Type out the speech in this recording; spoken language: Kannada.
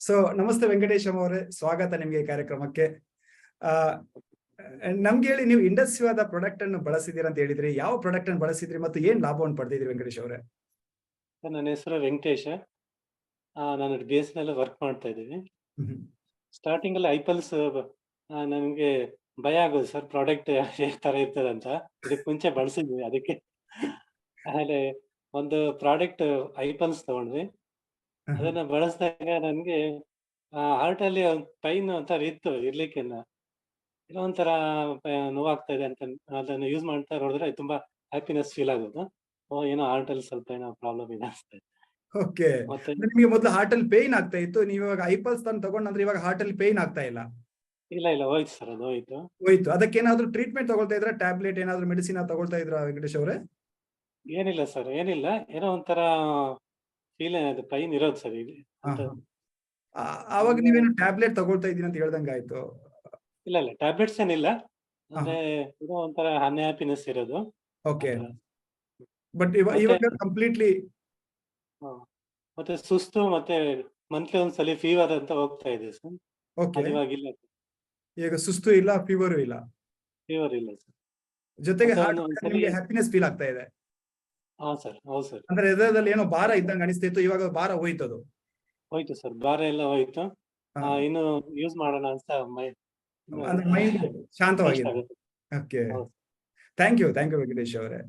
ಸೊ ನಮಸ್ತೆ ವೆಂಕಟೇಶ್ ಅವರೇ ಸ್ವಾಗತ ನಿಮ್ಗೆ ಈ ಕಾರ್ಯಕ್ರಮಕ್ಕೆ. ಆ ನಮ್ಗೆ ಹೇಳಿ ನೀವು ಇಂಡಸ್ಟ್ರಿಯಾದ ಪ್ರಾಡಕ್ಟ್ ಅನ್ನು ಬಳಸಿದಿರಿ ಅಂತ ಹೇಳಿದ್ರಿ ಯಾವ ಪ್ರಾಡಕ್ಟ್ ಅನ್ನು ಬಳಸಿದ್ರಿ ಮತ್ತು ಏನ್ ಲಾಭವನ್ನು ಪಡೆದಿದ್ರಿ ವೆಂಕಟೇಶ್ ಅವರೇ? ನನ್ನ ಹೆಸರು ವೆಂಕಟೇಶ. ನಾನು ಬಿ ಎಸ್ ಎನ್ ವರ್ಕ್ ಮಾಡ್ತಾ ಇದ್ದೀನಿ. ಸ್ಟಾರ್ಟಿಂಗ್ ಅಲ್ಲಿ ಐಪಲ್ಸ್ ನನಗೆ ಭಯ ಆಗೋದು ಸರ್ ಪ್ರಾಡಕ್ಟ್ ತರ ಇರ್ತದೆ ಅಂತ. ಇದಕ್ಕೆ ಮುಂಚೆ ಬಳಸಿದ್ವಿ ಅದಕ್ಕೆ. ಆಮೇಲೆ ಒಂದು ಪ್ರಾಡಕ್ಟ್ ಐಪಲ್ಸ್ ತಗೊಂಡ್ವಿ. ಅದನ್ನ ಬಳಸಿದಾಗ ನನಗೆ ಹಾರ್ಟ್ ಅಲ್ಲಿ ಪೈನ್ ಒಂಥರ ಇತ್ತು ಇರ್ಲಿಕ್ಕೆ ಏನೋ ಒಂಥರ ನೋವಾಗ್ತಾ ಇದೆ ಅಂತ ಅದನ್ನ ಯೂಸ್ ಮಾಡ್ತಾ ನೋಡಿದ್ರೆ ತುಂಬಾ ಹ್ಯಾಪಿನೆಸ್ ಫೀಲ್ ಆಗೋದು. ಓ ಏನೋ ಹಾರ್ಟ್ ಅಲ್ಲಿ ಸ್ವಲ್ಪ ಏನೋ ಪ್ರಾಬ್ಲಮ್ ಇದೆ. ಅನ್ಸ್ತದೆ ಓಕೆ ನಿಮಗೆ ಮೊದಲು ಹಾರ್ಟ್ ಅಲ್ಲಿ ಪೇನ್ ಆಗ್ತಾ ಇತ್ತು ನೀವು ಇವಾಗ ಐಪಲ್ಸ್ ತಂದು ತಗೊಂಡ್ರೆ ಇವಾಗ ಹಾರ್ಟ್ ಅಲ್ಲಿ ಪೇನ್ ಆಗ್ತಾ ಇಲ್ಲ? ಇಲ್ಲ ಇಲ್ಲ ಹೋಯ್ತು ಸರ್ ಅದು ಹೋಯ್ತು. ಹೋಯ್ತು. ಅದಕ್ಕೆ ಏನಾದ್ರು ಟ್ರೀಟ್ಮೆಂಟ್ ತಗೊಳ್ತಾ ಇದ್ರ? ಟ್ಯಾಬ್ಲೆಟ್ ಏನಾದ್ರೂ ಮೆಡಿಸಿನ್ ತಗೊಳ್ತಾ ಇದ್ರ ವೆಂಕಟೇಶ್ ಅವರೇ? ಏನಿಲ್ಲ ಸರ್ ಏನಿಲ್ಲ. ಏನೋ ಒಂಥರ ಫೀಲ್ ಅದು ಪೈನ್ ಇರೋದು ಸರ್ ಇಲ್ಲಿ ಆವಾಗ ನೀವೇನು ಟ್ಯಾಬ್ಲೆಟ್ ತಗೊಳ್ತಾ ಇದೀನಿ ಅಂತ ಹೇಳ್ದಂಗ ಆಯ್ತು? ಇಲ್ಲ ಇಲ್ಲ ಟ್ಯಾಬ್ಲೆಟ್ಸ್ ಏನಿಲ್ಲ. ಅಂದ್ರೆ ಏನೋ ಒಂಥರ ಅನ್ಹ್ಯಾಪಿನೆಸ್ ಇರೋದು. ಓಕೆ ಬಟ್ ಇವಾಗ ಕಂಪ್ಲೀಟ್ಲಿ. ಮತ್ತೆ ಸುಸ್ತು ಮತ್ತೆ ಮಂತ್ಲಿ ಒಂದ್ಸಲಿ ಫೀವರ್ ಅಂತ ಹೋಗ್ತಾ ಇದೆ ಸರ್. ಓಕೆ ಇವಾಗ ಇಲ್ಲ. ಈಗ ಸುಸ್ತು ಇಲ್ಲ ಫೀವರು ಇಲ್ಲ? ಫೀವರ್ ಇಲ್ಲ ಸರ್. ಜೊತೆಗೆ ಹ್ಯಾಪಿನೆಸ್ ಫೀಲ್ ಆಗ್ತಾ ಇದೆ. ಅಂದ್ರೆ ಹೃದಯದಲ್ಲಿ ಏನೋ ಭಾರ ಇದ್ದಂಗೆ ಅನಿಸ್ತಿತ್ತು ಇವಾಗ ಭಾರ ಹೋಯ್ತು ಅದು ಹೋಯ್ತು ಸರ್ ಭಾರ ಎಲ್ಲ ಹೋಯ್ತು. ಇನ್ನು ಯೂಸ್ ಮಾಡೋಣ ಅಂತ mind ಶಾಂತವಾಗಿದೆ okay. Thank you thank you Venkatesh ಅವರೇ.